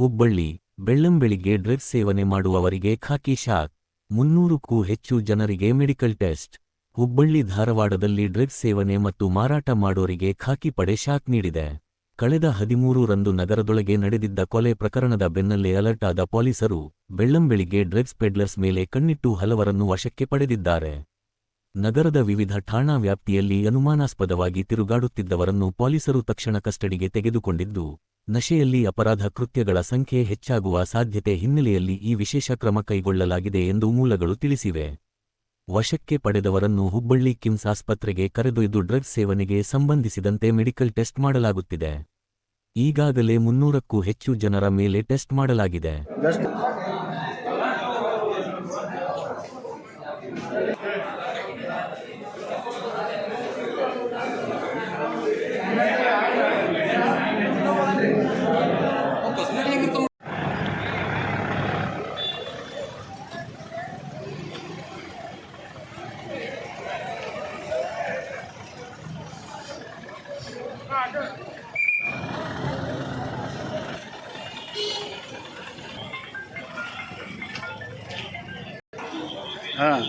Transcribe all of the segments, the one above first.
Hubballi ಬೆಳ್ಳಂಬೆಳಿಗ್ಗೆ drugs ಸೇವನೆ ಮಾಡುವವರಿಗೆ ಖಾಕಿ shock. ಮುನ್ನೂರಕ್ಕೂ ಹೆಚ್ಚು ಜನರಿಗೆ ಮೆಡಿಕಲ್ ಟೆಸ್ಟ್. ಹುಬ್ಬಳ್ಳಿ ಧಾರವಾಡದಲ್ಲಿ ಡ್ರಗ್ಸ್ ಸೇವನೆ ಮತ್ತು ಮಾರಾಟ ಮಾಡೋರಿಗೆ ಖಾಕಿ ಪಡೆ ಶಾಕ್ ನೀಡಿದೆ. ಕಳೆದ ಹದಿಮೂರು ರಂದು ನಗರದೊಳಗೆ ನಡೆದಿದ್ದ ಕೊಲೆ ಪ್ರಕರಣದ ಬೆನ್ನಲ್ಲೇ ಅಲರ್ಟ್ ಆದ ಪೊಲೀಸರು ಬೆಳ್ಳಂಬೆಳಿಗ್ಗೆ ಡ್ರಗ್ಸ್ ಪೆಡ್ಲರ್ಸ್ ಮೇಲೆ ಕಣ್ಣಿಟ್ಟು ಹಲವರನ್ನು ವಶಕ್ಕೆ ಪಡೆದಿದ್ದಾರೆ. ನಗರದ ವಿವಿಧ ಠಾಣಾ ವ್ಯಾಪ್ತಿಯಲ್ಲಿ ಅನುಮಾನಾಸ್ಪದವಾಗಿ ತಿರುಗಾಡುತ್ತಿದ್ದವರನ್ನು ಪೊಲೀಸರು ತಕ್ಷಣ ಕಸ್ಟಡಿಗೆ ತೆಗೆದುಕೊಂಡಿದ್ದು, ನಶೆಯಲ್ಲಿ ಅಪರಾಧ ಕೃತ್ಯಗಳ ಸಂಖ್ಯೆ ಹೆಚ್ಚಾಗುವ ಸಾಧ್ಯತೆ ಹಿನ್ನೆಲೆಯಲ್ಲಿ ಈ ವಿಶೇಷ ಕ್ರಮ ಕೈಗೊಳ್ಳಲಾಗಿದೆ ಎಂದು ಮೂಲಗಳು ತಿಳಿಸಿವೆ. ವಶಕ್ಕೆ ಪಡೆದವರನ್ನು ಹುಬ್ಬಳ್ಳಿ ಕಿಮ್ಸ್ ಆಸ್ಪತ್ರೆಗೆ ಕರೆದೊಯ್ದು ಡ್ರಗ್ಸ್ ಸೇವನೆಗೆ ಸಂಬಂಧಿಸಿದಂತೆ ಮೆಡಿಕಲ್ ಟೆಸ್ಟ್ ಮಾಡಲಾಗುತ್ತಿದೆ. ಈಗಾಗಲೇ ಮುನ್ನೂರಕ್ಕೂ ಹೆಚ್ಚು ಜನರ ಮೇಲೆ ಟೆಸ್ಟ್ ಮಾಡಲಾಗಿದೆ. হ্যাঁ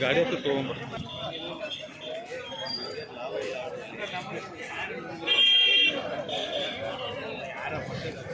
गाड़ी तो तो यार